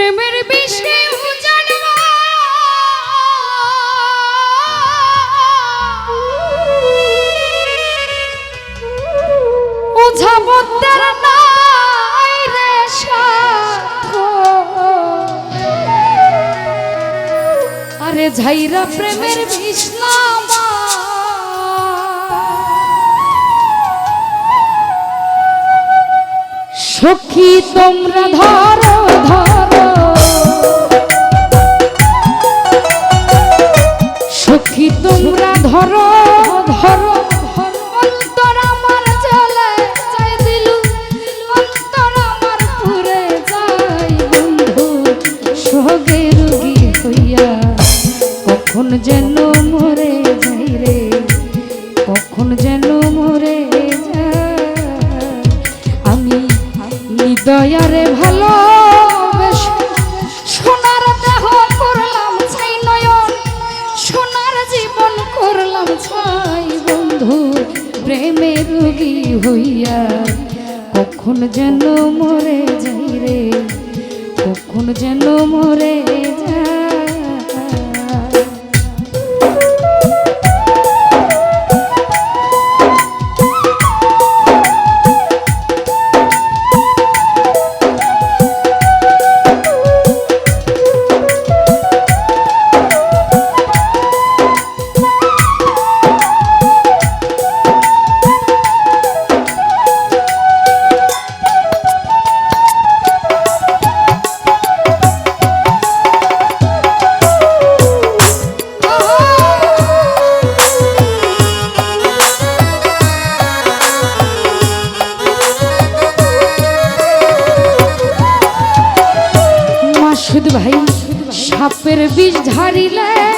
প্রেমের বিষে আরে ঝাইরা প্রেমের বিষ্ণামা সখী তোমরা ধর ধরো ধরো অন্তর আমার বন্ধু। সোহাগে রোগী হইয়া কখন যেন প্রেমে রোগী হইয়া কখন যেন মরে যাই রে কখন যেন মরে পাপের বিষ ঝাড়িলে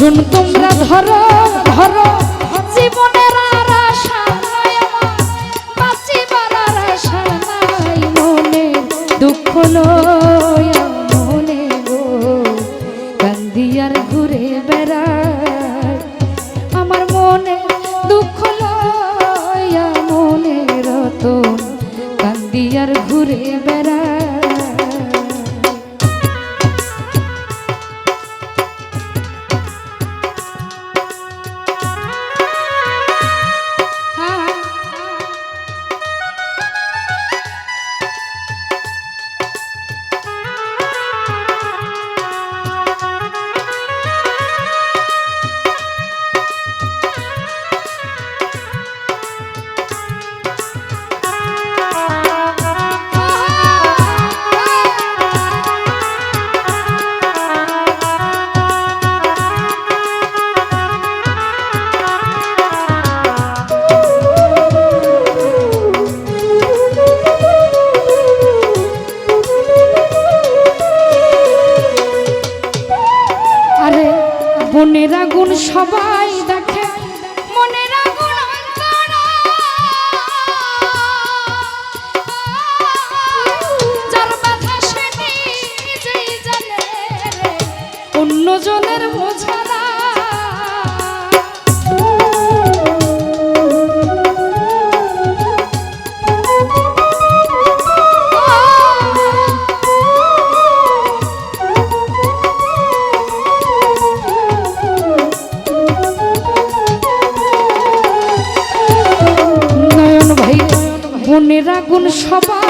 ঝুন তোমরা ধরো ধরো। জীবনে রাগুন সবার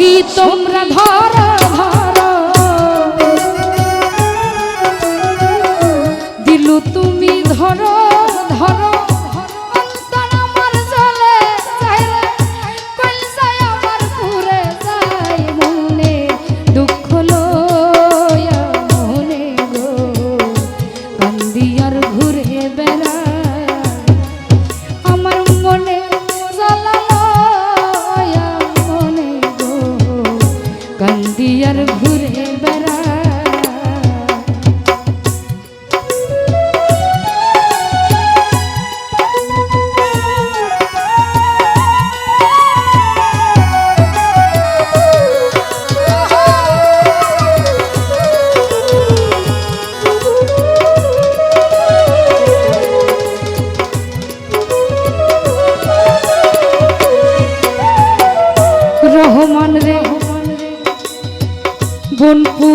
সখী তোমরা ধর ধর? দিলু তুমি ধরো মেঘের বেড়া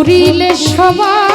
ঘুরিলে সবাই